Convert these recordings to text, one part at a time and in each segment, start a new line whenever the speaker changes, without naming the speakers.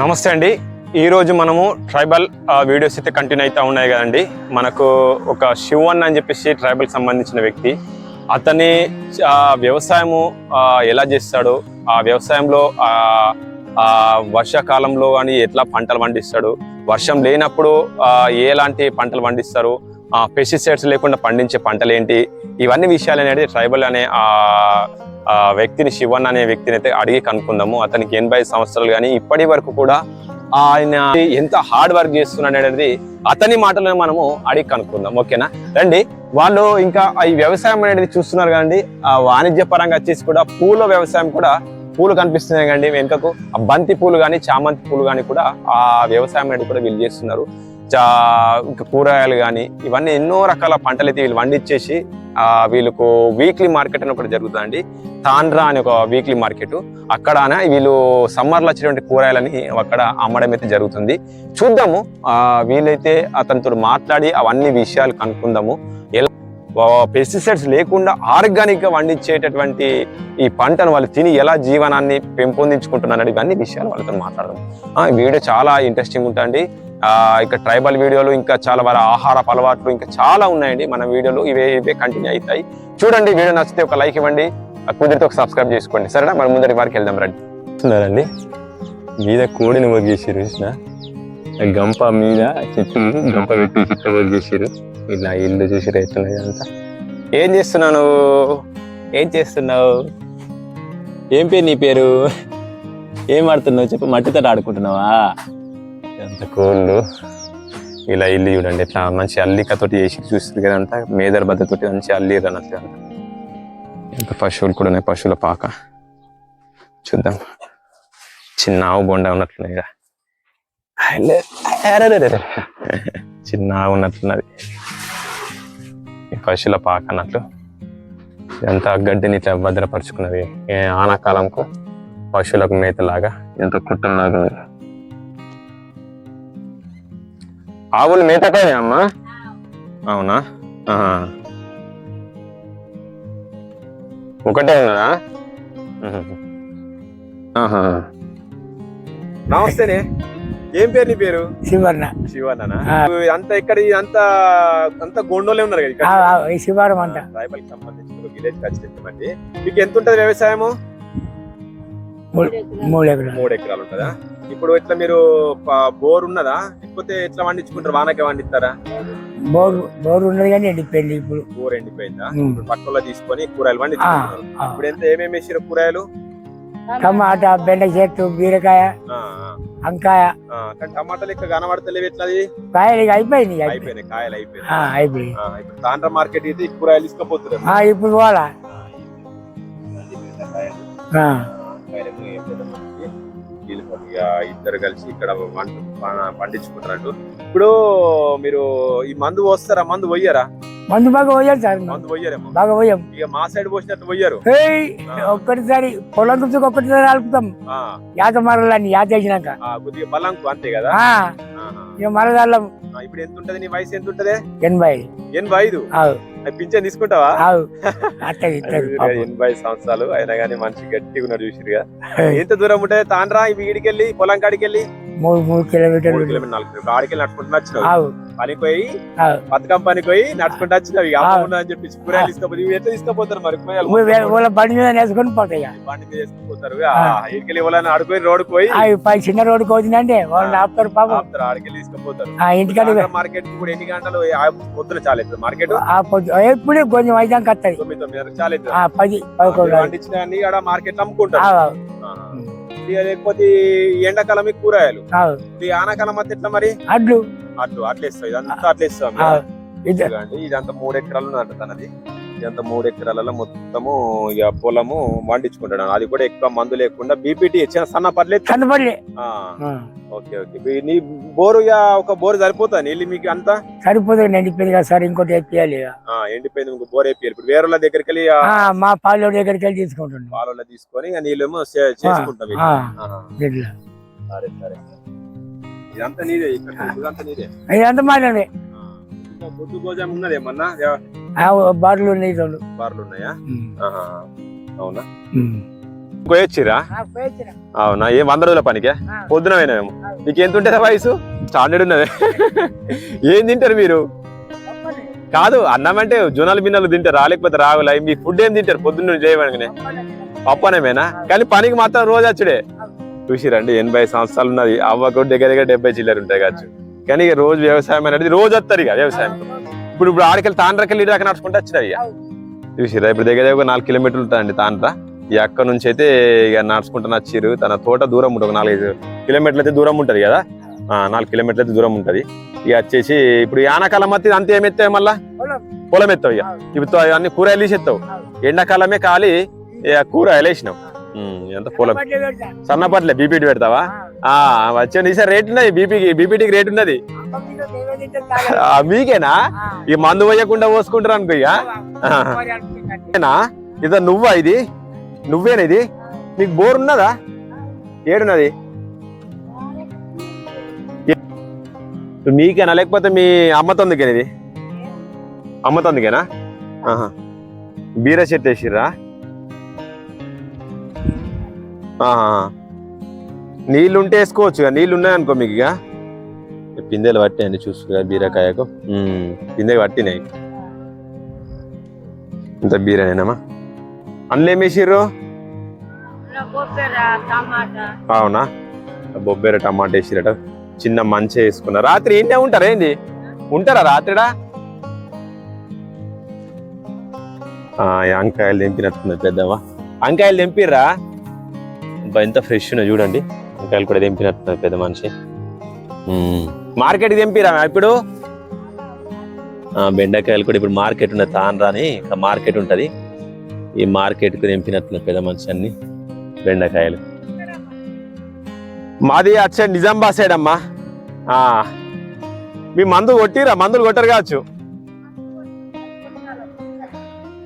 నమస్తే అండి. ఈరోజు మనము ట్రైబల్ వీడియోస్ అయితే కంటిన్యూ అవుతూ ఉన్నాయి కదండి. మనకు ఒక శివన్ అని చెప్పేసి ట్రైబల్ సంబంధించిన వ్యక్తి. అతని వ్యవసాయము ఎలా చేస్తాడు? ఆ వ్యవసాయంలో వర్షాకాలంలో కానీ ఎట్లా పంటలు పండిస్తాడు? వర్షం లేనప్పుడు ఎలాంటి పంటలు పండిస్తారు? పెస్టిసైడ్స్ లేకుండా పండించే పంటలు ఏంటి? ఇవన్నీ విషయాలు అనేది ట్రైబల్ అనే ఆ వ్యక్తిని శివన్ అనే వ్యక్తిని అయితే అడిగి కనుక్కుందాము. అతనికి ఎనభై సంవత్సరాలు కానీ ఇప్పటి వరకు కూడా ఆయన ఎంత హార్డ్ వర్క్ చేస్తున్నాడు అనేది అతని మాటలను మనము అడిగి కనుక్కుందాం. ఓకేనా? రండి. వాళ్ళు ఇంకా ఈ వ్యవసాయం అనేది చూస్తున్నారు కానీ ఆ వాణిజ్య పరంగా వచ్చేసి కూడా పూల వ్యవసాయం కూడా పూలు కనిపిస్తున్నాయి కండి వెనుకకు. ఆ బంతి పూలు కానీ చామంతి పూలు కానీ కూడా ఆ వ్యవసాయం అనేది కూడా వీళ్ళు చేస్తున్నారు. చా ఇంకా కూరగాయలు కానీ ఇవన్నీ ఎన్నో రకాల పంటలు అయితే వీళ్ళు వండిచ్చేసి వీళ్ళకు వీక్లీ మార్కెట్ అని ఒకటి జరుగుతుందండి. తాండ్రా అనే ఒక వీక్లీ మార్కెట్ అక్కడ వీళ్ళు సమ్మర్లో వచ్చేటువంటి కూరగాయలని అక్కడ అమ్మడం అయితే జరుగుతుంది. చూద్దాము వీలైతే అతనితో మాట్లాడి అవన్నీ విషయాలు కనుక్కుందాము. ఎలా పెస్టిసైడ్స్ లేకుండా ఆర్గానిక్గా వండించేటటువంటి ఈ పంటను వాళ్ళు తిని ఎలా జీవనాన్ని పెంపొందించుకుంటున్నారు ఇవన్నీ విషయాలు వాళ్ళతో మాట్లాడదాం వీడియో చాలా ఇంట్రెస్టింగ్ ఉంటుంది ఇక ట్రైబల్ వీడియోలు ఇంకా చాలా వాళ్ళ ఆహార అలవాట్లు ఇంకా చాలా ఉన్నాయండి మన వీడియోలు. ఇవే ఇవే కంటిన్యూ అవుతాయి. చూడండి వీడియో నచ్చితే ఒక లైక్ ఇవ్వండి. ఆ కుదిరితే ఒక సబ్స్క్రైబ్ చేసుకోండి. సరేనా? మన ముందరి వారికి వెళ్దాం రండి. చూస్తున్నారండి మీద కోడిని వర్క్ చేసారు చూసిన? గంప మీద చెట్టు గంప పెట్టి చెట్టు వర్క్ చేసారు ఇలా ఇల్లు చూసి రైతులు అంతా. ఏం చేస్తున్నావు? ఏం చేస్తున్నావు? ఏం పేరు నీ పేరు? ఏం ఆడుతున్నావు? చెప్పు మట్టితో ఆడుకుంటున్నావా? ఎంత కోళ్ళు. ఇలా ఇల్లు చూడండి ఇట్లా మంచి అల్లికతోటి చేసి చూస్తుంది కదా అంతా. మేదర్ బద్దతోటి మంచి అల్లిరు అన్నట్టు అంత. ఎంత పశువులు కూడా ఉన్నాయి పశువుల పాక. చూద్దాం. చిన్న ఆవు బొండ ఉన్నట్లున్నాయి ఇక్కడ చిన్న ఆవు ఉన్నట్లున్నది. పశువుల పాక అన్నట్లు. ఇదంతా గడ్డిని ఇట్లా భద్రపరుచుకున్నది. ఏ ఆనాకాలంకు పశువులకు మేతలాగా. ఎంత కుట్టలాగా ఆవులు మేతకాయ అమ్మా? అవునా? ఆహా. ఒకటే ఉన్నదా. నమస్తేనే. ఏం పేరు నీ పేరు?
శివర్ణ.
శివన్న
ఆ.
అంత ఇక్కడ అంత అంత గోండోలే ఉన్నారు కదా ఇక్కడ.
ఆ, ఆ, ఈ శివారం అంట.
ట్రైబల్ సంబంధించిన విలేజ్ ఖచ్చితంగా మీకు ఎంత ఉంటది వ్యవసాయము?
మూడు మూడు ఎకరాలు.
మూడు ఎకరాలు ఉంటదా? ఇప్పుడు ఇట్లా మీరు బోర్ ఉన్నదా? లేకపోతే ఎట్లా వండించుకుంటారు? వానకే వండిస్తారా?
బోరు బోరు ఉన్నది కానీ ఎండిపోయింది ఇప్పుడు.
బోర్ ఎండిపోయిందా. ఇప్పుడు పక్కలో తీసుకొని కూరగాయలు
ఆ.
ఇప్పుడు ఎంత ఏమేమి వేసారు కూరగాయలు
టమాటా బెండ చెట్టు బీరకాయ వంకాయ.
టమాటాలు ఇక్కడ కనబడతలేవు ఎట్లా?
కాయలు ఇక అయిపోయింది అయిపోయింది.
కాయలు
అయిపోయింది
ఆ, ఇప్పుడు తాండ్ర మార్కెట్ అయితే ఈ కూరగాయలు తీసుకుపోతున్నారు.
ఆ, ఇప్పుడు పోవాలా?
ఇద్దరు కలిసి ఇక్కడ వంట ప- పండించుకుంటారంటూ ఇప్పుడు మీరు ఈ మందు పోస్తారా? మందు పోయ్యారా
మందు బాగా పోయాలి సార్.
మందు పోయ్యారేమో
బాగా పోయాం.
ఇక మా సైడ్ పోసినట్టు పోయారు.
ఒక్కటిసారి పొలం నుంచి ఒక్కటిసారి అలుపుతాం యాత మరలని యాత వేసినాక.
ఆ, కొద్దిగా బలంకు అంతే కదా.
ఇక మరదాళ్ళం
ఇప్పుడు ఎంత ఉంటది నీ వయసు? ఎంత ఉంటది?
ఎనభై.
ఎనభై ఐదు. పింఛన్ తీసుకుంటావా. ఎనభై సంవత్సరాలు అయినా కానీ మనిషి గట్టిగా ఉన్నాడు చూసిరుగా ఎంత దూరం ఉంటది తాండ్రా ఈ వీడికి వెళ్ళి పొలం కాడికి వెళ్ళి
మూడు మూడు కిలోమీటర్లు
కిలోమీటర్ నాలుగు కిలోమీటర్ ఆడికి వెళ్ళి నడుచుకుంటూ వచ్చినావు.
ఆవు.
పనికి పోయి బతుకమ్మ పనికి పోయి నడుచుకుంటూ ఇక
ఆ.
అమ్మ ఉన్నదని చెప్పి కూరగాయలు తీసుకపోతే ఎట్లా తీసుకుపోతారు మరి? కూరగాయలు
వాళ్ళ బండి మీద వేసుకొని పోతాయి.
బండి మీద వేసుకుపోతారు ఇడికెళ్ళి వాళ్ళని అడుగుని రోడ్డుకు పోయి
చిన్న రోడ్డుకి వచ్చిందంటే వాళ్ళని ఆపుతారు పాపం.
ఆపుతారు ఆడికెళ్ళి తీసుకుపోతారు.
ఆ ఇంటికాడ
మార్కెట్ కూడా ఎన్ని గంటలు పొద్దున చాలా అవుతుంది మార్కెట్?
ఎప్పుడు కొంచెం అయిదాక వస్తుంది
తొమ్మిది తొమ్మిది చాలా అవుతుంది.
పది పదకొండు
పండించిన అన్ని మార్కెట్ అమ్ముకుంటారు. లేకపోతే ఎండాకాలం కూరగాయలు. ఆనాకాలం అంతా ఎట్లా మరి?
అడ్లు.
అట్లు అట్లా ఇస్తాం ఇదంతా అట్లా ఇస్తాం
ఆవు. ఇది.
ఇదిగోండి, ఇదంతా మూడు ఎకరాలు ఉన్నదంట తనది. ఇదంతా మూడు ఎకరాలలో మొత్తము ఇక పొలము వండించుకుంటాడు అది కూడా ఎక్కువ మందు లేకుండా బీపీటీ చిన్న సన్న పర్లేదు
కనపడలే
ఆ, ఓకే ఓకే. నీ బోరు ఇక ఒక బోరు సరిపోతా నీళ్ళు మీకు అంతా?
సరిపోతుంది ఎండిపోయింది కదా సార్ ఇంకోటి ఇక.
ఆ, ఎండిపోయింది మీకు బోర్ అయిపోయారు ఇప్పుడు వేరే వాళ్ళ దగ్గరికి వెళ్ళి
మా పాలు దగ్గరికి వెళ్ళి తీసుకుంటున్నాం
పాలలో తీసుకొని ఇక నీళ్ళేమో చే- చేసుకుంటాం ఇక. సరే సరే. ఇదంతా నీదే ఇక్కడ నీదే.
ఇదంతా
గోజాం ఉన్నది ఏమన్నా?
బాటలు ఉన్నాయి
బార్లు ఉన్నాయా. అవునా. పోయొచ్చిరా? అవునా? ఏ వంద రోజుల పనికే? పొద్దున పోయినామేమో నీకు ఎంత ఉంటుందా వయసు? స్టాండర్డ్ ఉన్నది. ఏం తింటారు మీరు? కాదు అన్నం అంటే జొన్నలు బిన్నలు తింటారా? లేకపోతే రాగులా? మీ ఫుడ్ ఏం తింటారు? పొద్దున్న చేయమనగానే పప్పనమేనా? కానీ పనికి మాత్రం రోజు వచ్చుడే. చూసిరండి ఎనభై సంవత్సరాలు ఉన్నది. అవ్వకు దగ్గర దగ్గర డెబ్బై చిల్లర ఉంటాయి కావచ్చు. కానీ ఇక రోజు వ్యవసాయం అనేది రోజు వస్తారు ఇక వ్యవసాయం. ఇప్పుడు ఇప్పుడు ఆడికెళ్ళి తాండ్రకెళ్ళి ఇటు దాకా నడుచుకుంటూ వచ్చినాయి ఇక. చూసిరా ఇప్పుడు దగ్గర దగ్గర ఒక నాలుగు కిలోమీటర్లు ఉంటుందండి తాండ్ర. ఈ అక్క నుంచి అయితే ఇక నడుచుకుంటూ నచ్చిరు తన తోట దూరం ఉంటుంది. ఒక నాలుగైదు కిలోమీటర్లు అయితే దూరం ఉంటది కదా. ఆ, నాలుగు కిలోమీటర్లు అయితే దూరం ఉంటది. ఇక వచ్చేసి ఇప్పుడు ఆనకాలం మధ్య అంతే ఏమి ఎత్తావు మళ్ళా?
పొలం.
ఎత్తావు ఇక. ఇప్పుడు అన్ని కూరగాయలు ఎత్తావు. ఎండాకాలమే కాలి. ఇక కూరగాయలు వేసినావు. ఎంత పొలం? సన్నపట్లే బీపీటీ పెడతావా? ఆ. వచ్చే ఈసారి రేట్ ఉన్నది బీపీకి బీపీటీకి రేట్ ఉన్నది. మీకేనా? ఈ మందు పోయకుండా పోసుకుంటారు అనుకో ఇక. ఏనా? ఇదో నువ్వా ఇది? నువ్వేనా ఇది? నీకు బోర్ ఉన్నదా? ఏడున్నది? మీకేనా? లేకపోతే మీ అమ్మతోందుకేనా ఇది? అమ్మతోందుకేనా ఆహా. బీర చెట్టు వేసిర్రా. నీళ్ళు ఉంటే వేసుకోవచ్చు ఇక. నీళ్ళు ఉన్నాయనుకో మీకు ఇక. పిందెలు పట్టాయండి చూస్తుగా బీరకాయకు. పిందెలు పట్టినాయి. ఇంత బీరనేనమ్మా. అందులో ఏం వేసిర్రు? అవునా? బొబ్బెర టమాటా వేసిరట. చిన్న మంచి వేసుకున్నా. రాత్రి ఏంటే ఉంటారా ఏంది? ఉంటారా రాత్రిడా? అంకాయలు తెంపినట్టున్నది పెద్దవా అంకాయలు తెంపిర్రా? ఎంత ఫ్రెష్ ఉన్నాయి చూడండి. అంకాయలు కూడా తెంపినట్టున్నది పెద్ద మనిషి. మార్కెట్ తెంపిరా ఇప్పుడు? బెండకాయలు కూడా ఇప్పుడు మార్కెట్ ఉన్నది తాన్రా అని ఇక్కడ మార్కెట్ ఉంటది. ఈ మార్కెట్కు తెంపినట్టున్నది పెద్ద మనిషి అన్ని బెండకాయలు. మాది అచ్చే నిజామాబాద్ సైడ్ అమ్మా. ఆ, మీ మందు కొట్టిరా మందులు కొట్టరు కావచ్చు.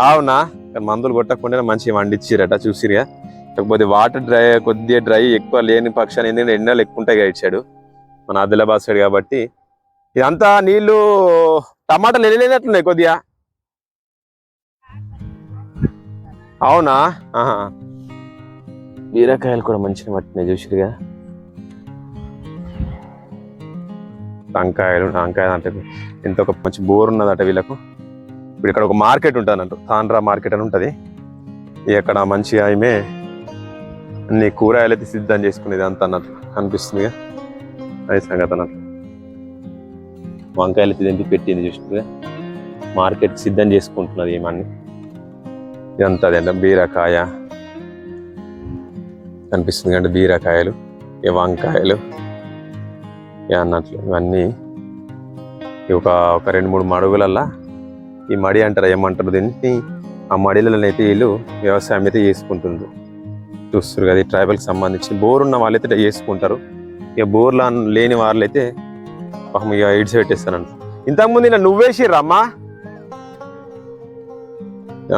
అవునా? మందులు కొట్టకుండా మంచిగా వండిచ్చిరట చూసిరుగా కాకపోతే వాటర్ డ్రై కొద్దిగా డ్రై ఎక్కువ లేని పక్షాన్ని ఎందుకంటే ఎండలు ఎక్కువ ఉంటాయి ఇటు సైడ్ మన ఆదిలాబాద్ సైడ్ కాబట్టి. ఇదంతా నీళ్ళు టమాటాలు వెళ్ళలేనట్లున్నాయి కొద్దిగా. అవునా? బీరకాయలు కూడా మంచిగా పట్టినాయి చూసిరుగా వంకాయలు వంకాయ అంటే ఎంత ఒక మంచి బోర్ ఉన్నదట వీళ్ళకు. ఇప్పుడు ఇక్కడ ఒక మార్కెట్ ఉంటుంది అన్నట్టు తాండ్రా మార్కెట్ అని ఉంటుంది. ఇక్కడ మంచిగా ఆమె అన్ని కూరగాయలు అయితే సిద్ధం చేసుకునేది అంత అన్నట్టు అనిపిస్తుంది అది సంగతి అన్నట్టు. వంకాయలు అయితే పెట్టింది చూస్తుందిగా మార్కెట్ సిద్ధం చేసుకుంటున్నది ఏమన్నీ ఇదంతా అదే బీరకాయ కనిపిస్తుంది అంటే బీరకాయలు ఈ వంకాయలు ఇక అన్నట్లు. ఇవన్నీ ఒక ఒక రెండు మూడు మడుగులల్లా ఈ మడి అంటారు ఏమంటారు దీన్ని? ఆ మడిలలో అయితే వీళ్ళు వ్యవసాయం అయితే చేసుకుంటుండ్రు. చూస్తారు కదా ఈ ట్రైబల్కి సంబంధించి. బోర్ ఉన్న వాళ్ళైతే అయితే చేసుకుంటారు ఇక బోర్లా లేని వాళ్ళైతే పాపం ఇక ఇడిచి పెట్టేస్తానంట ఇంతకుముందు ఇలా నువ్వేసిర్రా అమ్మా?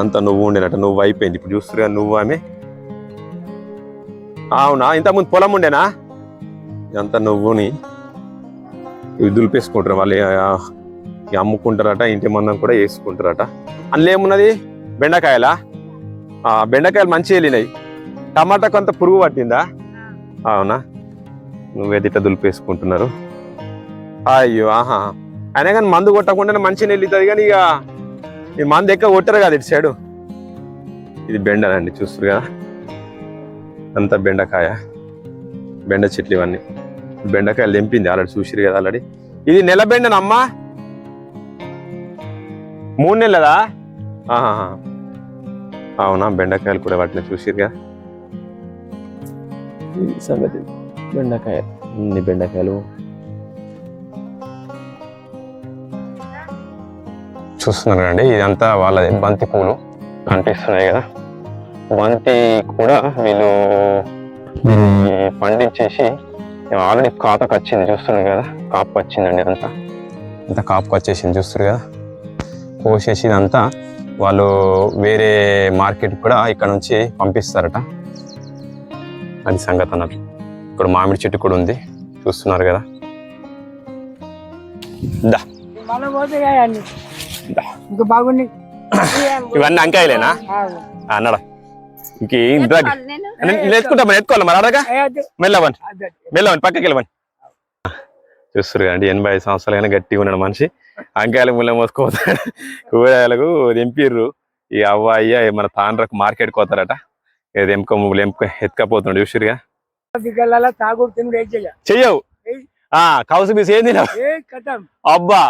అంతా నువ్వు ఉండేనట నువ్వు అయిపోయింది. ఇప్పుడు చూస్తారు కదా నువ్వు ఆమె. అవునా? ఇంతకుముందు పొలం ఉండేనా? ఇదంతా నువ్వుని ఇవి దులిపేసుకుంటారు. వాళ్ళు ఇక అమ్ముకుంటారట ఇంటి మందం కూడా వేసుకుంటారట. అందులో ఏమున్నది? బెండకాయలా? బెండకాయలు మంచి వెళ్ళినాయి. టమాటా కొంత పురుగు పట్టిందా? అవునా? నువ్వేది ఇట్లా దులిపేసుకుంటున్నారు. అయ్యో ఆహా. అయినా కానీ మందు కొట్టకుండానే మంచి వెళ్ళితుంది కానీ ఇక ఈ మందు ఎక్కువ కొట్టరు కదా ఇటు సైడు. ఇది బెండనండి చూస్తారు కదా? అంతా బెండకాయ బెండ చెట్లు ఇవన్నీ. బెండకాయలు తెంపింది ఆల్రెడీ చూసిరు కదా ఆల్రెడీ. ఇది నెల బెండనమ్మా? మూడు నెలదా. అవునా బెండకాయలు కూడా వాటిని చూసిరుగా ఇది సంగతి బెండకాయ ఇన్ని బెండకాయలు. చూస్తున్నారండి ఇదంతా వాళ్ళది బంతి పూలు కనిపిస్తున్నాయి కదా. బంతి కూడా వీళ్ళు దీన్ని పండించేసి ఆల్రెడీ కాతకు వచ్చింది చూస్తున్నారు కదా. కాపు వచ్చిందండి అంతా. అంతా కాపుకి వచ్చేసింది చూస్తారు కదా. కోసేసి ఇదంతా వాళ్ళు వేరే మార్కెట్ కూడా ఇక్కడ నుంచి పంపిస్తారట. అది సంగతి అన్నట్లు ఇక్కడ మామిడి చెట్టు కూడా ఉంది. చూస్తున్నారు కదా. దా. ఇవన్నీ అంకాయలేనా? అన్నడా ఇంకేం ఎత్తుకుంటా మరి ఎత్తుకోవాలి మరి? అడగా. మెల్లవన్. మెల్లవన్ పక్కకి వెళ్ళవన్ చూస్తారు కదండి ఎనభై ఐదు సంవత్సరాలు కానీ గట్టిగా ఉన్నాడు మనిషి. అంకాయలు ముళ్ళ మోసుకోతాడు కూరగాయలకు దింపిర్రు. ఈ అవ్వ అయ్య మన తాండ్రకు మార్కెట్ కోతారట ఏది ఎంక ముగ్గులు ఎంక ఎత్తుకపోతున్నాడు చూసిరుగా
తాగుడు తినుడు
చెయ్యవు. ఆ కౌసు బీస్ ఏం తినవు? అబ్బా.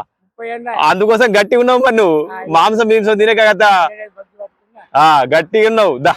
అందుకోసం గట్టిగా ఉన్నావు మరి నువ్వు. మాంసం మీంసం తినే కదా గట్టిగా ఉన్నావు. దా.